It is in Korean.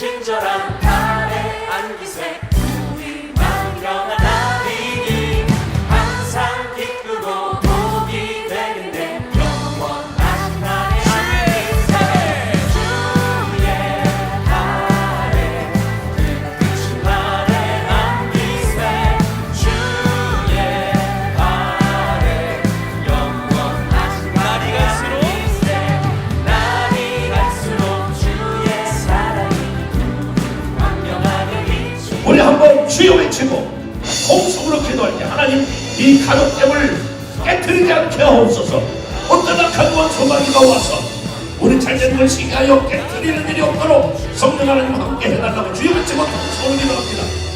친절한 우리 한번 주여 외치고 공성으로 기도할 때 하나님 이 가족됨을 깨뜨리지 않게 하옵소서. 어떤 악한 원소마귀가 와서 우리 잘된 걸 시기하여 깨뜨리는 일이 없도록 성령 하나님 함께 해달라고 주여 외치고 공성으로 기도합니다